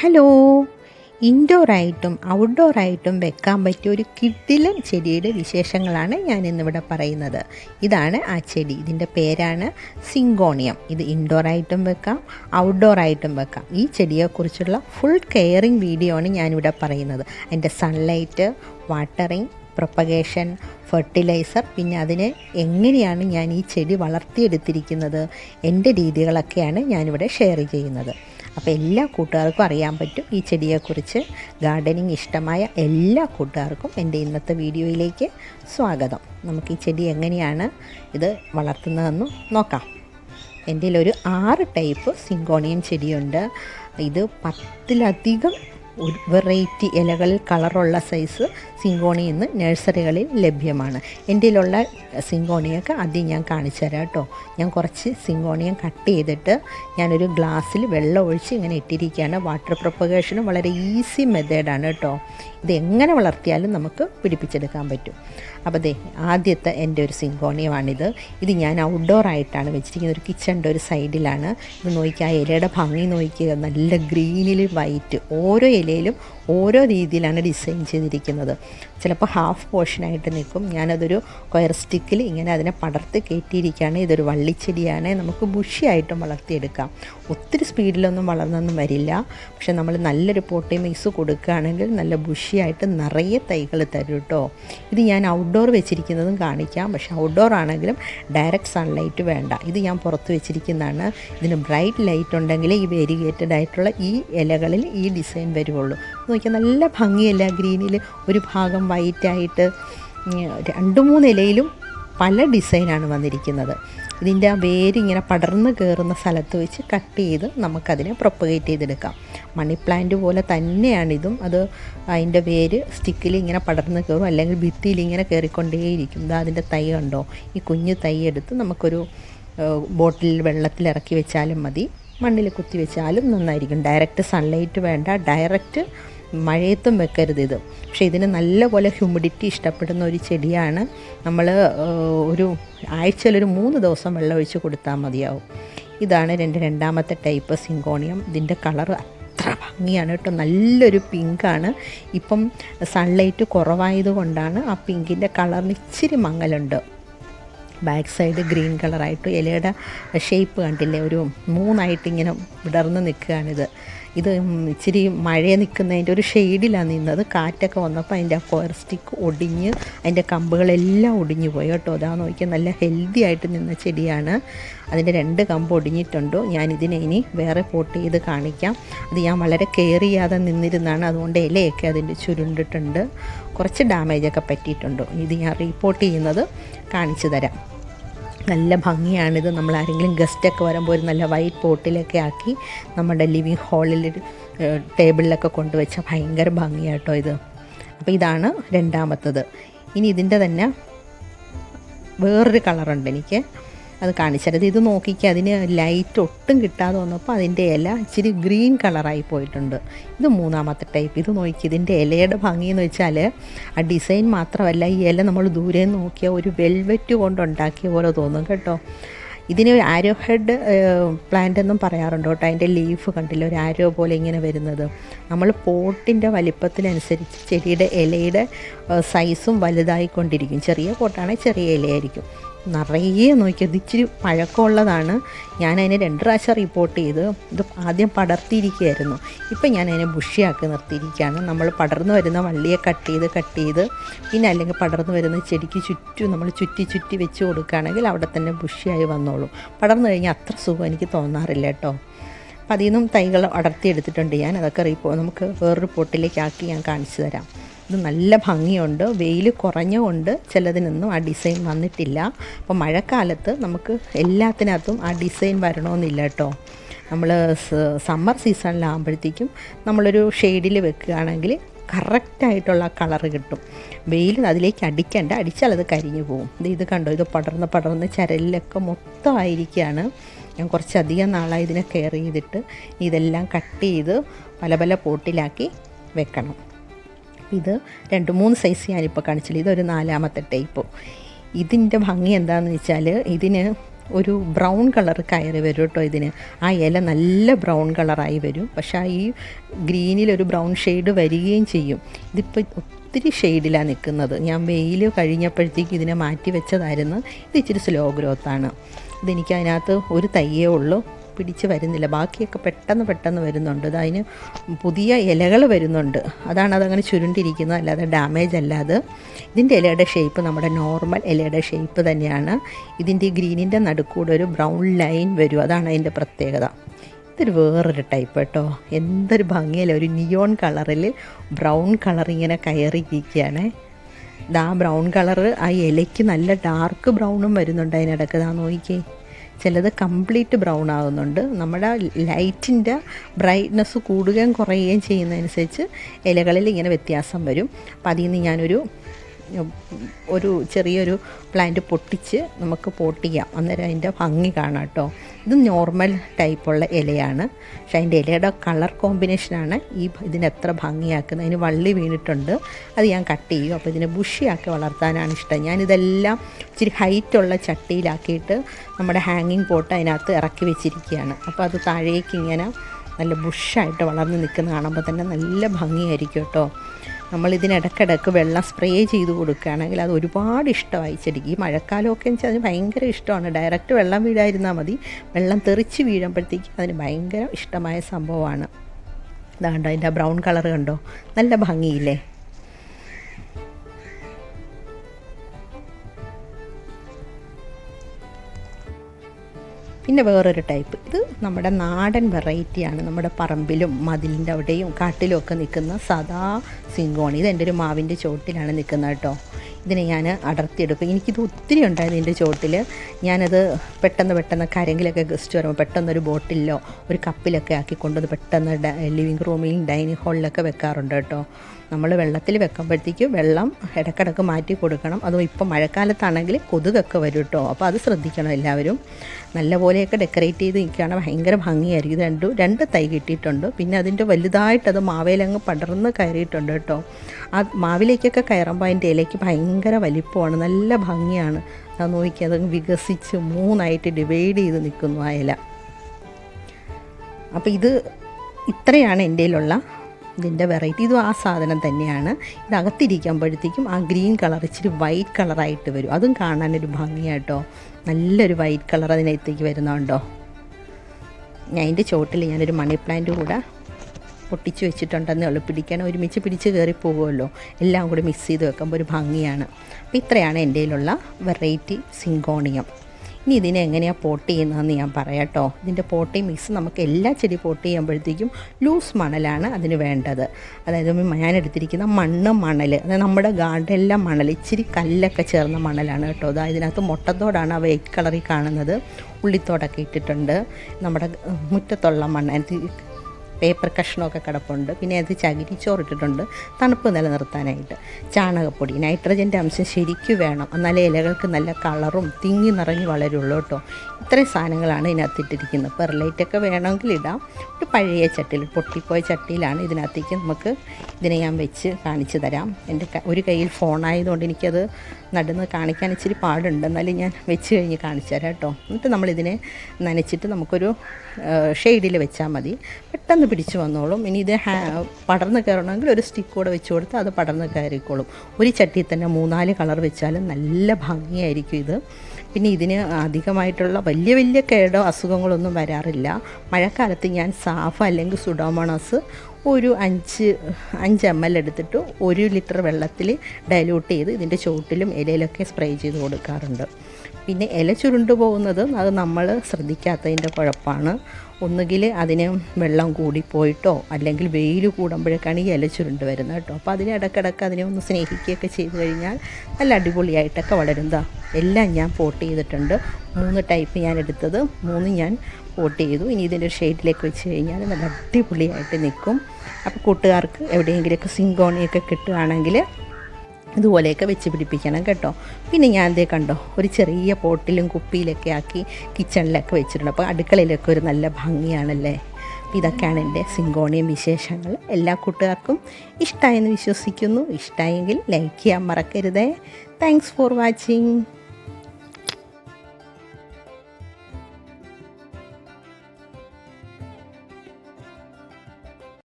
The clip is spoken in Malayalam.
ഹലോ. ഇൻഡോറായിട്ടും ഔട്ട്ഡോറായിട്ടും വെക്കാൻ പറ്റിയ ഒരു കിഡിലൻ ചെടിയുടെ വിശേഷങ്ങളാണ് ഞാൻ ഇന്നിവിടെ പറയുന്നത്. ഇതാണ് ആ ചെടി. ഇതിന്റെ പേരാണ് സിങ്കോണിയം. ഇത് ഇൻഡോറായിട്ടും വെക്കാം ഔട്ട്ഡോറായിട്ടും വെക്കാം. ഈ ചെടിയെക്കുറിച്ചുള്ള ഫുൾ കെയറിങ് വീഡിയോ ആണ് ഞാനിവിടെ പറയുന്നത്. അതിന്റെ സൺലൈറ്റ് വാട്ടറിങ് പ്രൊപ്പഗേഷൻ ഫെർട്ടിലൈസർ പിന്നെ അതിനെ എങ്ങനെയാണ് ഞാൻ ഈ ചെടി വളർത്തിയെടുത്തിരിക്കുന്നത് എന്റെ രീതികളൊക്കെയാണ് ഞാനിവിടെ ഷെയർ ചെയ്യുന്നത്. അപ്പോൾ എല്ലാ കൂട്ടുകാർക്കും അറിയാൻ പറ്റും ഈ ചെടിയെക്കുറിച്ച്. ഗാർഡനിങ് ഇഷ്ടമായ എല്ലാ കൂട്ടുകാർക്കും എന്റെ ഇന്നത്തെ വീഡിയോയിലേക്ക് സ്വാഗതം. നമുക്ക് ഈ ചെടി എങ്ങനെയാണ് ഇത് വളർത്തുന്നതെന്ന് നോക്കാം. എന്റെ ഒരു ആറ് ടൈപ്പ് സിങ്കോണിയം ചെടിയുണ്ട്. ഇത് പത്തിലധികം വെറൈറ്റി ഇലകളിൽ കളറുള്ള സൈസ് സിങ്കോണി ഇന്ന് നഴ്സറികളിൽ ലഭ്യമാണ്. എന്റെ ഉള്ള സിങ്കോണിയൊക്കെ ആദ്യം ഞാൻ കാണിച്ചു തരാം കേട്ടോ. ഞാൻ കുറച്ച് സിങ്കോണിയം കട്ട് ചെയ്തിട്ട് ഞാനൊരു ഗ്ലാസ്സിൽ വെള്ളം ഒഴിച്ച് ഇങ്ങനെ ഇട്ടിരിക്കുകയാണ്. വാട്ടർ പ്രൊപ്പഗേഷനും വളരെ ഈസി മെത്തേഡാണ് കേട്ടോ. ഇത് എങ്ങനെ വളർത്തിയാലും നമുക്ക് പിടിപ്പിച്ചെടുക്കാൻ പറ്റും. അപ്പോൾ ദേ ആദ്യത്തെ എന്റെ ഒരു സിങ്കോണിയമാണിത് ഇത് ഞാൻ ഔട്ട്ഡോർ ആയിട്ടാണ് വെച്ചിരിക്കുന്നത്. ഒരു കിച്ചണിന്റെ ഒരു സൈഡിലാണ് ഇത് നോക്കിയാൽ ഇലയുടെ ഭംഗി നോക്കിക്കുക നല്ല ഗ്രീനിൽ വൈറ്റ് ഓരോ ഇലയിലും ഓരോ രീതിയിലാണ് ഡിസൈൻ ചെയ്തിരിക്കുന്നത്. ചിലപ്പോൾ ഹാഫ് പോർഷനായിട്ട് നിൽക്കും. ഞാനതൊരു കൊയർ സ്റ്റിക്കിൽ ഇങ്ങനെ അതിനെ പടർത്തി കയറ്റിയിരിക്കുകയാണ്. ഇതൊരു വള്ളിച്ചെടിയാണ് നമുക്ക് ബുഷിയായിട്ടും വളർത്തിയെടുക്കാം. ഒത്തിരി സ്പീഡിലൊന്നും വളർന്നൊന്നും വരില്ല. പക്ഷെ നമ്മൾ നല്ലൊരു പോട്ടി മിക്സ് കൊടുക്കുകയാണെങ്കിൽ നല്ല ബുഷിയായിട്ട് നിറയെ തൈകൾ തരും കേട്ടോ. ഇത് ഞാൻ ഔട്ട്ഡോർ വെച്ചിരിക്കുന്നതും കാണിക്കാം. പക്ഷേ ഔട്ട്ഡോർ ആണെങ്കിലും ഡയറക്റ്റ് സൺലൈറ്റ് വേണ്ട. ഇത് ഞാൻ പുറത്ത് വെച്ചിരിക്കുന്നതാണ്. ഇതിന് ബ്രൈറ്റ് ലൈറ്റ് ഉണ്ടെങ്കിൽ ഈ വേരിഗേറ്റഡ് ആയിട്ടുള്ള ഈ ഇലകളിൽ ഈ ഡിസൈൻ വരുള്ളൂ. നോക്കിയാൽ നല്ല ഭംഗിയല്ല ഗ്രീനിൽ? ഒരു ഭാഗം വൈറ്റായിട്ട് രണ്ട് മൂന്ന് ഇലയിലും പല ഡിസൈനാണ് വന്നിരിക്കുന്നത്. ഇതിന്റെ ആ വേരിങ്ങനെ പടർന്ന് കയറുന്ന സ്ഥലത്ത് വെച്ച് കട്ട് ചെയ്ത് നമുക്കതിനെ പ്രൊപ്പഗേറ്റ് ചെയ്തെടുക്കാം. മണി പ്ലാന്റ് പോലെ തന്നെയാണിതും അത് അതിന്റെ വേര് സ്റ്റിക്കിൽ ഇങ്ങനെ പടർന്ന് കയറും അല്ലെങ്കിൽ ഭിത്തിയിൽ ഇങ്ങനെ കയറിക്കൊണ്ടേയിരിക്കും ഇതാ അതിന്റെ തൈ കണ്ടോ? ഈ കുഞ്ഞു തൈ എടുത്ത് നമുക്കൊരു ബോട്ടിൽ വെള്ളത്തിൽ ഇറക്കി വെച്ചാലും മതി. മണ്ണിൽ കുത്തി വെച്ചാലും നന്നായിരിക്കും. ഡയറക്റ്റ് സൺലൈറ്റ് വേണ്ട. ഡയറക്റ്റ് മഴയത്തും വെക്കരുത് ഇത്. പക്ഷെ ഇതിന് നല്ലപോലെ ഹ്യൂമിഡിറ്റി ഇഷ്ടപ്പെടുന്ന ഒരു ചെടിയാണ്. നമ്മൾ ഒരു ആഴ്ചയിലൊരു മൂന്ന് ദിവസം വെള്ളം ഒഴിച്ച് കൊടുത്താൽ മതിയാവും. ഇതാണ് രണ്ട് രണ്ടാമത്തെ ടൈപ്പ് സിങ്കോണിയം. ഇതിന്റെ കളർ അത്ര ഭംഗിയാണ് കേട്ടോ. നല്ലൊരു പിങ്കാണ് ഇപ്പം സൺലൈറ്റ് കുറവായതുകൊണ്ടാണ് ആ പിങ്കിന്റെ കളറിന് ഇച്ചിരി മങ്ങലുണ്ട്. ബാക്ക് സൈഡ് ഗ്രീൻ കളറായിട്ട് ഇലയുടെ ഷേപ്പ് കണ്ടില്ലേ? ഒരു മൂന്നായിട്ട് ഇങ്ങനെ വിടർന്ന് നിൽക്കുകയാണിത്. ഇത് ഇച്ചിരി മഴ നിൽക്കുന്നതിന്റെ ഒരു ഷെയ്ഡിലാണ് നിന്നത്. കാറ്റൊക്കെ വന്നപ്പോൾ അതിന്റെ ആ കോയർ സ്റ്റിക്ക് ഒടിഞ്ഞ് അതിന്റെ കമ്പുകളെല്ലാം ഒടിഞ്ഞു പോയി കേട്ടോ. അതാ നോക്കിയാൽ നല്ല ഹെൽത്തി ആയിട്ട് നിന്ന ചെടിയാണ്. അതിന്റെ രണ്ട് കമ്പ് ഒടിഞ്ഞിട്ടുണ്ട്? ഞാനിതിനെ ഇനി വേറെ പോട്ട് ചെയ്ത് കാണിക്കാം. അത് ഞാൻ വളരെ കെയർ ചെയ്യാതെ നിന്നിരുന്നാണ് അതുകൊണ്ട് ഇലയൊക്കെ അതിന്റെ ചുരുണ്ടിട്ടുണ്ട്. കുറച്ച് ഡാമേജൊക്കെ പറ്റിയിട്ടുണ്ട്? ഇത് ഞാൻ റീപ്പോർട്ട് ചെയ്യുന്നത് കാണിച്ചു തരാം. നല്ല ഭംഗിയാണിത്. നമ്മൾ ആരെങ്കിലും ഗസ്റ്റൊക്കെ വരുമ്പോൾ ഒരു നല്ല വൈറ്റ് പോട്ടിലൊക്കെ ആക്കി നമ്മുടെ ലിവിങ് ഹാളിൽ ടേബിളിലൊക്കെ കൊണ്ടുവച്ചാൽ ഭയങ്കര ഭംഗിയാട്ടോ ഇത്. അപ്പോൾ ഇതാണ് രണ്ടാമത്തത്. ഇനി ഇതിന്റെ തന്നെ വേറൊരു കളറുണ്ട് എനിക്ക്. അത് കാണിച്ചത്. ഇത് നോക്കിക്ക് അതിന് ലൈറ്റ് ഒട്ടും കിട്ടാതെ വന്നപ്പോൾ അതിന്റെ ഇല ഇച്ചിരി ഗ്രീൻ കളറായി പോയിട്ടുണ്ട്. ഇത് മൂന്നാമത്തെ ടൈപ്പ് ഇത് നോക്കി ഇതിന്റെ ഇലയുടെ ഭംഗി എന്ന് വെച്ചാൽ ആ ഡിസൈൻ മാത്രമല്ല ഈ ഇല നമ്മൾ ദൂരെ നോക്കിയാൽ ഒരു വെൽവെറ്റ് കൊണ്ടുണ്ടാക്കിയ പോലെ തോന്നും കേട്ടോ. ഇതിന് ആരോ ഹെഡ് പ്ലാന്റ് എന്നും പറയാറുണ്ട് കേട്ടോ. അതിന്റെ ലീഫ് കണ്ടില്ല ഒരു ആരോ പോലെ ഇങ്ങനെ വരുന്നത്. നമ്മൾ പോട്ടിന്റെ വലിപ്പത്തിനനുസരിച്ച് ചെടിയുടെ ഇലയുടെ സൈസും വലുതായിക്കൊണ്ടിരിക്കും. ചെറിയ പോട്ടാണെങ്കിൽ ചെറിയ ഇലയായിരിക്കും. നിറയെ നോക്കിയത് ഇച്ചിരി പഴക്കമുള്ളതാണ്. ഞാൻ അതിനെ രണ്ട് പ്രാവശ്യം റിപ്പോർട്ട് ചെയ്ത് ഇത് ആദ്യം പടർത്തിയിരിക്കുകയായിരുന്നു. ഇപ്പം ഞാൻ അതിനെ ബുഷിയാക്കി നിർത്തിയിരിക്കുകയാണ്. നമ്മൾ പടർന്നു വരുന്ന വള്ളിയെ കട്ട് ചെയ്ത് കട്ട് ചെയ്ത് പിന്നെ അല്ലെങ്കിൽ പടർന്നു വരുന്ന ചെടിക്ക് ചുറ്റും നമ്മൾ ചുറ്റി ചുറ്റി വെച്ച് കൊടുക്കുകയാണെങ്കിൽ അവിടെ തന്നെ ബുഷിയായി വന്നോളും. പടർന്നു കഴിഞ്ഞാൽ അത്ര സുഖം എനിക്ക് തോന്നാറില്ല കേട്ടോ. അപ്പം അതിൽ നിന്നും തൈകൾ അടർത്തിയെടുത്തിട്ടുണ്ട് ഞാൻ. അതൊക്കെ റിപ്പോ നമുക്ക് വേറൊരു പോട്ടിലേക്കാക്കി ഞാൻ കാണിച്ചു തരാം. ഇത് നല്ല ഭംഗിയുണ്ട്. വെയിൽ കുറഞ്ഞുകൊണ്ട് ചിലതിനൊന്നും ആ ഡിസൈൻ വന്നിട്ടില്ല. അപ്പോൾ മഴക്കാലത്ത് നമുക്ക് എല്ലാത്തിനകത്തും ആ ഡിസൈൻ വരണമെന്നില്ല കേട്ടോ. നമ്മൾ സമ്മർ സീസണിലാകുമ്പോഴത്തേക്കും നമ്മളൊരു ഷെയ്ഡിൽ വെക്കുകയാണെങ്കിൽ കറക്റ്റായിട്ടുള്ള കളർ കിട്ടും. വെയിൽ അതിലേക്ക് അടിക്കണ്ട അടിച്ചാൽ അത് കരിഞ്ഞു പോകും ഇത് കണ്ടോ? ഇത് പടർന്ന് പടർന്ന് ചരലിലൊക്കെ മൊത്തമായിരിക്കുകയാണ്. ഞാൻ കുറച്ചധികം നാളായി ഇതിനെ കെയർ ചെയ്തിട്ട് ഇതെല്ലാം കട്ട് ചെയ്ത് പല പല പോട്ടിലാക്കി വെക്കണം. ഇത് രണ്ട് മൂന്ന് സൈസ് ഞാനിപ്പോൾ കാണിച്ചില്ല ഇതൊരു നാലാമത്തെ ടൈപ്പ്. ഇതിന്റെ ഭംഗി എന്താണെന്ന് വെച്ചാൽ ഇതിന് ഒരു ബ്രൗൺ കളർ കയറി വരും കേട്ടോ ഇതിന്. ആ ഇല നല്ല ബ്രൗൺ കളറായി വരും. പക്ഷേ ആ ഈ ഗ്രീനിലൊരു ബ്രൗൺ ഷെയ്ഡ് വരികയും ചെയ്യും. ഇതിപ്പോൾ ഒത്തിരി ഷെയ്ഡിലാണ് നിൽക്കുന്നത് ഞാൻ വെയിൽ കഴിഞ്ഞപ്പോഴത്തേക്ക് ഇതിനെ മാറ്റി വെച്ചതായിരുന്നു. ഇത് ഇച്ചിരി സ്ലോ ഗ്രോത്താണ് ഇതെനിക്ക് അതിനകത്ത് ഒരു തയ്യേ ഉള്ളൂ. പിടിച്ച് വരുന്നില്ല. ബാക്കിയൊക്കെ പെട്ടെന്ന് പെട്ടെന്ന് വരുന്നുണ്ട്. അതിന് പുതിയ ഇലകൾ വരുന്നുണ്ട്. അതാണ് അതങ്ങനെ ചുരുണ്ടിരിക്കുന്നത് അല്ലാതെ ഡാമേജ് അല്ലാതെ ഇതിന്റെ ഇലയുടെ ഷേപ്പ് നമ്മുടെ നോർമൽ ഇലയുടെ ഷേപ്പ് തന്നെയാണ്. ഇതിന്റെ ഗ്രീനിന്റെ നടുക്കൂടെ ഒരു ബ്രൗൺ ലൈൻ വരും. അതാണ് അതിന്റെ പ്രത്യേകത. ഇതൊരു വേറൊരു ടൈപ്പ് കേട്ടോ. എന്തൊരു ഭംഗിയല്ല. ഒരു നിയോൺ കളറിൽ ബ്രൗൺ കളർ ഇങ്ങനെ കയറിയിരിക്കുകയാണ്. ഇതാ ബ്രൗൺ കളർ ആ ഇലയ്ക്ക് നല്ല ഡാർക്ക് ബ്രൗണും വരുന്നുണ്ട് അതിനിടക്ക്. ഇതാ നോക്കിക്കേ. ചിലത് കംപ്ലീറ്റ് ബ്രൗൺ ആകുന്നുണ്ട് നമ്മുടെ ലൈറ്റിന്റെ ബ്രൈറ്റ്നസ് കൂടുകയും കുറയുകയും ചെയ്യുന്നതനുസരിച്ച് ഇലകളിൽ ഇങ്ങനെ വ്യത്യാസം വരും. അപ്പോൾ അതിൽ നിന്ന് ഞാനൊരു ഒരു ചെറിയൊരു പ്ലാന്റ് പൊട്ടിച്ച് നമുക്ക് പോട്ട് ചെയ്യാം. അന്നേരം അതിന്റെ ഭംഗി കാണാം കേട്ടോ. ഇത് നോർമൽ ടൈപ്പുള്ള ഇലയാണ്. പക്ഷേ അതിന്റെ ഇലയുടെ കളർ കോമ്പിനേഷനാണ് ഈ ഇതിന് എത്ര ഭംഗിയാക്കുന്നത്. അതിന് വള്ളി വീണിട്ടുണ്ട്. അത് ഞാൻ കട്ട് ചെയ്യും. അപ്പോൾ ഇതിനെ ബുഷിയാക്കി വളർത്താനാണ് ഇഷ്ടം. ഞാനിതെല്ലാം ഇച്ചിരി ഹൈറ്റുള്ള ചട്ടിയിലാക്കിയിട്ട് നമ്മുടെ ഹാങ്ങിങ് പോട്ട് അതിനകത്ത് ഇറക്കി വെച്ചിരിക്കുകയാണ്. അപ്പോൾ അത് താഴേക്ക് ഇങ്ങനെ നല്ല ബുഷായിട്ട് വളർന്ന് നിൽക്കുന്ന കാണുമ്പോൾ തന്നെ നല്ല ഭംഗിയായിരിക്കും കേട്ടോ. നമ്മൾ ഇതിനിടക്കിടക്ക് വെള്ളം സ്പ്രേ ചെയ്ത് കൊടുക്കുകയാണെങ്കിൽ അത് ഒരുപാട് ഇഷ്ടമായി ചെടിക്ക്. ഈ മഴക്കാലമൊക്കെ വെച്ചാൽ അതിന് ഭയങ്കര ഇഷ്ടമാണ്. ഡയറക്റ്റ് വെള്ളം വീഴായിരുന്നാൽ മതി. വെള്ളം തെറിച്ച് വീഴുമ്പോഴത്തേക്കും അതിന് ഭയങ്കര ഇഷ്ടമായ സംഭവമാണ്. ഇതാണ്ടോ അതിന്റെ ബ്രൗൺ കളർ കണ്ടോ? നല്ല ഭംഗിയില്ലേ? പിന്നെ വേറൊരു ടൈപ്പ്. ഇത് നമ്മുടെ നാടൻ വെറൈറ്റിയാണ് നമ്മുടെ പറമ്പിലും മതിലിന്റെ അവിടെയും കാട്ടിലും ഒക്കെ നിൽക്കുന്ന സദാ സിങ്കോണി ഇത് എന്റെ ഒരു മാവിന്റെ ചോട്ടിലാണ് നിൽക്കുന്നത് കേട്ടോ. ഇതിനെ ഞാൻ അടർത്തിയെടുക്കും. എനിക്കിത് ഒത്തിരി ഉണ്ടായിരുന്നു എന്റെ ചോട്ടിൽ. ഞാനത് പെട്ടെന്ന് പെട്ടെന്ന് കരങ്കിലൊക്കെ ഗസ്റ്റ് വരുമ്പോൾ പെട്ടെന്ന് ഒരു ബോട്ടിലോ ഒരു കപ്പിലൊക്കെ ആക്കി കൊണ്ടുവന്ന് പെട്ടെന്ന് ലിവിങ് റൂമിൽ ഡൈനിങ് ഹാളിലൊക്കെ വെക്കാറുണ്ട് കേട്ടോ. നമ്മൾ വെള്ളത്തിൽ വെക്കുമ്പോഴത്തേക്ക് വെള്ളം ഇടക്കിടക്ക് മാറ്റി കൊടുക്കണം. അതും ഇപ്പം മഴക്കാലത്താണെങ്കിൽ കൊതുകൊക്കെ വരും കേട്ടോ. അപ്പോൾ അത് ശ്രദ്ധിക്കണം എല്ലാവരും. നല്ലപോലെയൊക്കെ ഡെക്കറേറ്റ് ചെയ്ത് നിൽക്കുകയാണ്. ഭയങ്കര ഭംഗിയായിരിക്കും. രണ്ടു രണ്ട് തൈ കിട്ടിയിട്ടുണ്ട്. പിന്നെ അതിന്റെ വലുതായിട്ട് അത് മാവേലങ്ങ് പടർന്ന് കയറിയിട്ടുണ്ട് കേട്ടോ. ആ മാവിലേക്കൊക്കെ കയറുമ്പോൾ അതിന്റെ ഇലയ്ക്ക് ഭയങ്കര വലിപ്പമാണ്. നല്ല ഭംഗിയാണ്. അത് നോക്കി അത് വികസിച്ച് മൂന്നായിട്ട് ഡിവൈഡ് ചെയ്ത് നിൽക്കുന്നു ആ ഇല. അപ്പോൾ ഇത് ഇത്രയാണ് എന്റെ കയ്യിലുള്ള ഇതിന്റെ വെറൈറ്റി ഇതും ആ സാധനം തന്നെയാണ്. ഇത് അകത്തിരിക്കുമ്പോഴത്തേക്കും ആ ഗ്രീൻ കളർ ഇച്ചിരി വൈറ്റ് കളറായിട്ട് വരും. അതും കാണാനൊരു ഭംഗിയാട്ടോ നല്ലൊരു വൈറ്റ് കളർ അതിനകത്തേക്ക് വരുന്നുണ്ടോ? ഞാൻ അതിന്റെ ചോട്ടിൽ ഞാനൊരു മണി പ്ലാന്റ് കൂടെ പൊട്ടിച്ച് വെച്ചിട്ടുണ്ടെന്നേ ഉള്ളൂ. പിടിക്കാൻ ഒരുമിച്ച് പിടിച്ച് കയറി പോകുമല്ലോ. എല്ലാം കൂടി മിക്സ് ചെയ്ത് വെക്കുമ്പോൾ ഒരു ഭംഗിയാണ്. അപ്പോൾ ഇത്രയാണ് എന്റെ കയ്യിലുള്ള വെറൈറ്റി സിങ്കോണിയം. ഇനി ഇതിനെ എങ്ങനെയാണ് പോട്ട് ചെയ്യുന്നതെന്ന് ഞാൻ പറയാട്ടോ ഇതിന്റെ പോട്ടി മിക്സ് നമുക്ക് എല്ലാ ചെടി പോട്ട് ചെയ്യുമ്പോഴത്തേക്കും ലൂസ് മണലാണ് അതിന് വേണ്ടത്. അതായത് ഞാൻ എടുത്തിരിക്കുന്ന മണ്ണ് മണൽ അതായത് നമ്മുടെ ഗാർഡനിലെ മണൽ ഇച്ചിരി കല്ലൊക്കെ ചേർന്ന മണലാണ് കേട്ടോ. അതായത് ഇതിനകത്ത് മുട്ടത്തോടാണ് ആ വൈറ്റ് കളറിൽ കാണുന്നത്. ഉള്ളിത്തോടൊക്കെ ഇട്ടിട്ടുണ്ട്. നമ്മുടെ മുറ്റത്തുള്ള മണ്ണ് പേപ്പർ കഷ്ണമൊക്കെ കിടപ്പുണ്ട്. പിന്നെ അത് ചകിരി ചോറിട്ടിട്ടുണ്ട്. തണുപ്പ് നിലനിർത്താനായിട്ട്. ചാണകപ്പൊടി നൈട്രജന്റെ അംശം ശരിക്കും വേണം. എന്നാലേ ഇലകൾക്ക് നല്ല കളറും തിങ്ങി നിറഞ്ഞ് വളരുള്ളൂ കേട്ടോ. ഇത്രയും സാധനങ്ങളാണ് ഇതിനകത്ത് ഇട്ടിരിക്കുന്നത് പെർലൈറ്റൊക്കെ വേണമെങ്കിൽ ഇടാം. ഒരു പഴയ ചട്ടിയിൽ പൊട്ടിപ്പോയ ചട്ടിയിലാണ് ഇതിനകത്തേക്ക് നമുക്ക് ഇതിനെ ഞാൻ വെച്ച് കാണിച്ചു തരാം. എന്റെ ഒരു കയ്യിൽ ഫോണായതുകൊണ്ട് എനിക്കത് നടന്ന് കാണിക്കാൻ ഇച്ചിരി പാടുണ്ട്. എന്നാലും ഞാൻ വെച്ച് കഴിഞ്ഞ് കാണിച്ചു തരാം കേട്ടോ. എന്നിട്ട് നമ്മളിതിനെ നനച്ചിട്ട് നമുക്കൊരു ഷെയ്ഡിൽ വെച്ചാൽ മതി. പെട്ടെന്ന് പിടിച്ചു വന്നോളും. ഇനി ഇത് പടർന്ന് കയറണമെങ്കിൽ ഒരു സ്റ്റിക്ക് കൂടെ വെച്ച് കൊടുത്ത് അത് പടർന്ന് കയറിക്കോളും. ഒരു ചട്ടിയിൽ തന്നെ മൂന്നാൽ കളർ വെച്ചാലും നല്ല ഭംഗിയായിരിക്കും ഇത്. പിന്നെ ഇതിന് അധികമായിട്ടുള്ള വലിയ വലിയ കേടോ അസുഖങ്ങളൊന്നും വരാറില്ല. മഴക്കാലത്ത് ഞാൻ സാഫ് അല്ലെങ്കിൽ സുഡോമോണസ് ഒരു അഞ്ച് അഞ്ച് എം എൽ എടുത്തിട്ട് ഒരു ലിറ്റർ വെള്ളത്തിൽ ഡൈലൂട്ട് ചെയ്ത് ഇതിന്റെ ചുവട്ടിലും ഇലയിലൊക്കെ സ്പ്രേ ചെയ്ത് കൊടുക്കാറുണ്ട്. പിന്നെ ഇല ചുരുണ്ടു പോകുന്നത് അത് നമ്മൾ ശ്രദ്ധിക്കാത്തതിന്റെ കുഴപ്പമാണ്. ഒന്നുകിൽ അതിന് വെള്ളം കൂടിപ്പോയിട്ടോ അല്ലെങ്കിൽ വെയിൽ കൂടുമ്പോഴേക്കാണ് ഈ ഇല ചുരുണ്ട് വരുന്നത് കേട്ടോ. അപ്പോൾ അതിന് ഇടക്കിടക്ക് അതിനെ ഒന്ന് സ്നേഹിക്കുകയൊക്കെ ചെയ്തു കഴിഞ്ഞാൽ നല്ല അടിപൊളിയായിട്ടൊക്കെ വളരുന്നതാ എല്ലാം ഞാൻ പോട്ട് ചെയ്തിട്ടുണ്ട്. മൂന്ന് ടൈപ്പ് ഞാൻ എടുത്തത്. മൂന്ന് ഞാൻ പോട്ട് ചെയ്തു. ഇനി ഇതിന്റെ ഷെയ്ഡിലേക്ക് വെച്ച് കഴിഞ്ഞാൽ നല്ല അടിപൊളിയായിട്ട് നിൽക്കും. അപ്പോൾ കൂട്ടുകാർക്ക് എവിടെയെങ്കിലുമൊക്കെ സിങ്കോണിയൊക്കെ കിട്ടുകയാണെങ്കിൽ ഇതുപോലെയൊക്കെ വെച്ച് പിടിപ്പിക്കണം കേട്ടോ. പിന്നെ ഞാൻ എന്തേ കണ്ടോ ഒരു ചെറിയ പോട്ടിലും കുപ്പിയിലൊക്കെ ആക്കി കിച്ചണിലൊക്കെ വെച്ചിട്ടുണ്ട്. അപ്പോൾ അടുക്കളയിലൊക്കെ ഒരു നല്ല ഭംഗിയാണല്ലേ? ഇതൊക്കെയാണ് എന്റെ സിങ്കോണിയം വിശേഷങ്ങൾ. എല്ലാ കൂട്ടുകാർക്കും ഇഷ്ടമായെന്ന് വിശ്വസിക്കുന്നു. ഇഷ്ടമായെങ്കിൽ ലൈക്ക് ചെയ്യാൻ മറക്കരുതേ. Thanks for watching